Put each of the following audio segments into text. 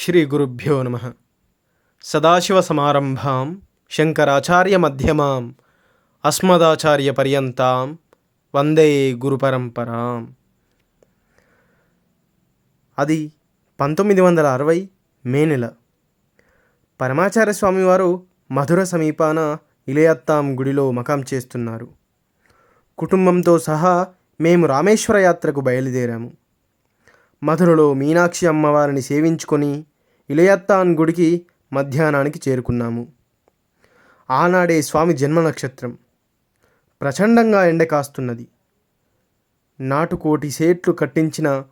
శ్రీ గురుభ్యో నమ. మధ్యమాం అస్మదాచార్య పర్యంతాం వందే గురుపరంపరాం. అది పంతొమ్మిది వందల అరవై మే నెల. పరమాచార్య స్వామివారు మధుర సమీపాన ఇలయత్తాం గుడిలో మకాం చేస్తున్నారు. కుటుంబంతో సహా మేము రామేశ్వర యాత్రకు బయలుదేరాము. మధురలో మీనాక్షి అమ్మవారిని సేవించుకొని ఇలయత్తాన్ గుడికి మధ్యాహ్నానికి చేరుకున్నాము. ఆనాడే స్వామి జన్మ నక్షత్రం. ప్రచండంగా ఎండ కాస్తున్నది. నాటుకోటి సేట్లు కట్టించిన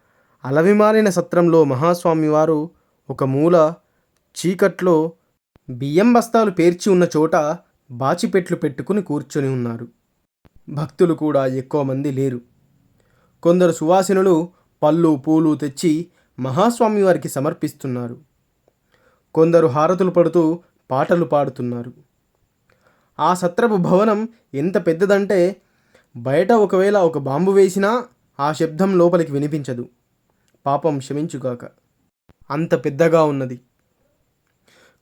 అలవిమాలిన సత్రంలో మహాస్వామి వారు ఒక మూల చీకట్లో బియ్యం బస్తాలు పేర్చి ఉన్న చోట బాచిపెట్లు పెట్టుకుని కూర్చొని ఉన్నారు. భక్తులు కూడా ఎక్కువ మంది లేరు. కొందరు సువాసినులు పళ్ళు పూలు తెచ్చి మహాస్వామి వారికి సమర్పిస్తున్నారు. కొందరు హారతులు పడుతూ పాటలు పాడుతున్నారు. ఆ సత్రపు భవనం ఎంత పెద్దదంటే బయట ఒకవేళ ఒక బాంబు వేసినా ఆ శబ్దం లోపలికి వినిపించదు. పాపం క్షమించుగాక. అంత పెద్దగా ఉన్నది.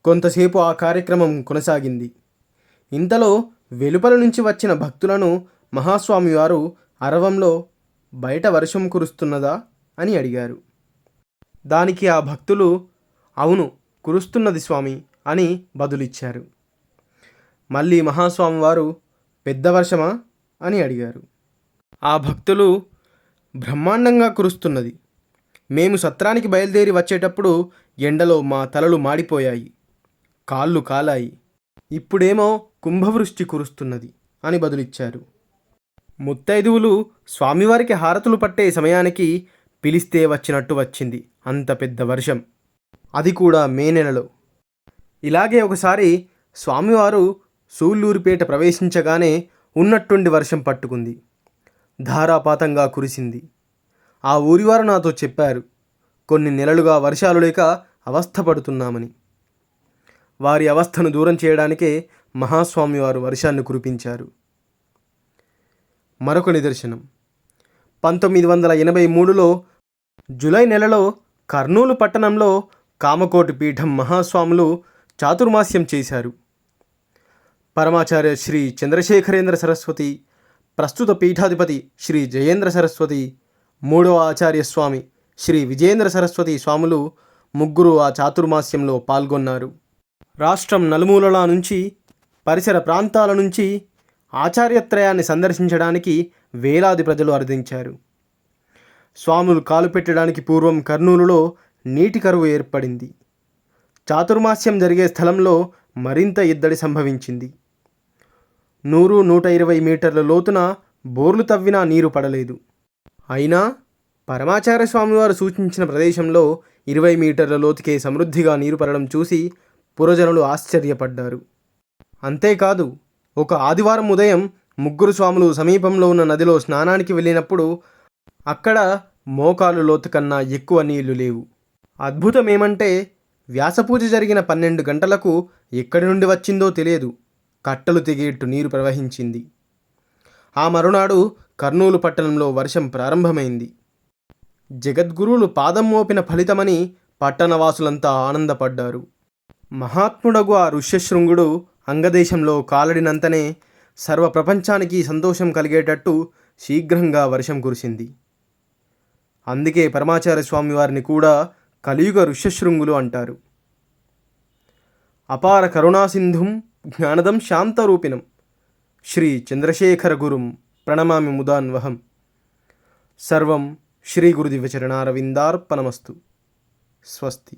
కొంతసేపు ఆ కార్యక్రమం కొనసాగింది. ఇంతలో వెలుపల నుంచి వచ్చిన భక్తులను మహాస్వామి వారు అరవంలో బయట వర్షం కురుస్తున్నదా? అని అడిగారు. దానికి ఆ భక్తులు అవును కురుస్తున్నది స్వామి అని బదులిచ్చారు. మళ్ళీ మహాస్వామి వారు పెద్ద వర్షమా? అని అడిగారు. ఆ భక్తులు బ్రహ్మాండంగా కురుస్తున్నది. మేము సత్రానికి బయలుదేరి వచ్చేటప్పుడు ఎండలో మా తలలు మాడిపోయాయి కాళ్ళు కాలాయి. ఇప్పుడేమో కుంభవృష్టి కురుస్తున్నది అని బదులిచ్చారు. ముత్తైదువులు స్వామివారికి హారతులు పట్టే సమయానికి పిలిస్తే వచ్చినట్టు వచ్చింది. అంత పెద్ద వర్షం. అది కూడా మే నెలలో. ఇలాగే ఒకసారి స్వామివారు సూళ్ళూరిపేట ప్రవేశించగానే ఉన్నట్టుండి వర్షం పట్టుకుంది. ధారాపాతంగా కురిసింది. ఆ ఊరివారు నాతో చెప్పారు కొన్ని నెలలుగా వర్షాలు లేక అవస్థపడుతున్నామని. వారి అవస్థను దూరం చేయడానికే మహాస్వామి వారు వర్షాన్ని కురిపించారు. మరొక నిదర్శనం. పంతొమ్మిది వందల ఎనభై మూడులో జూలై నెలలో కర్నూలు పట్టణంలో కామకోటి పీఠం మహాస్వాములు చాతుర్మాస్యం చేశారు. పరమాచార్య శ్రీ చంద్రశేఖరేంద్ర సరస్వతి ప్రస్తుత పీఠాధిపతి శ్రీ జయేంద్ర సరస్వతి మూడవ ఆచార్య స్వామి శ్రీ విజయేంద్ర సరస్వతి స్వాములు ముగ్గురు ఆ చాతుర్మాస్యంలో పాల్గొన్నారు. రాష్ట్రం నలుమూలల నుంచి పరిసర ప్రాంతాల నుంచి ఆచార్యత్రయాన్ని సందర్శించడానికి వేలాది ప్రజలు అర్థించారు స్వాములు కాలు పెట్టడానికి పూర్వం కర్నూలులో నీటి కరువు ఏర్పడింది. చాతుర్మాస్యం జరిగే స్థలంలో మరింత ఇద్దడి సంభవించింది. నూరు నూట ఇరవై మీటర్ల లోతున బోర్లు తవ్వినా నీరు పడలేదు. అయినా పరమాచార్య స్వామివారు సూచించిన ప్రదేశంలో ఇరవై మీటర్ల లోతుకే సమృద్ధిగా నీరు పడడం చూసి పురజనులు ఆశ్చర్యపడ్డారు. అంతేకాదు ఒక ఆదివారం ఉదయం ముగ్గురు స్వాములు సమీపంలో ఉన్న నదిలో స్నానానికి వెళ్ళినప్పుడు అక్కడ మోకాలు లోతు కన్నా ఎక్కువ నీళ్ళు లేవు. అద్భుతం ఏమంటే వ్యాసపూజ జరిగిన పన్నెండు గంటలకు ఎక్కడి నుండి వచ్చిందో తెలియదు. కట్టలు తెగేట్టు నీరు ప్రవహించింది. ఆ మరునాడు కర్నూలు పట్టణంలో వర్షం ప్రారంభమైంది. జగద్గురువులు పాదం మోపిన ఫలితమని పట్టణవాసులంతా ఆనందపడ్డారు. మహాత్ముడగు ఆ ఋష్యశృంగుడు అంగదేశంలో కాలడినంతనే సర్వ ప్రపంచానికి సంతోషం కలిగేటట్టు శీఘ్రంగా వర్షం కురిసింది. అందుకే పరమాచార్య స్వామి వారిని కూడా కలియుగ ఋష్యశృంగులు అంటారు. అపార కరుణాసింధుం జ్ఞానదం శాంతరూపిణం. శ్రీ చంద్రశేఖర గురుం ప్రణమామి ముదాన్వహం. సర్వం శ్రీ గురుదివ్యచరణారవిందార్పణమస్తు స్వస్తి.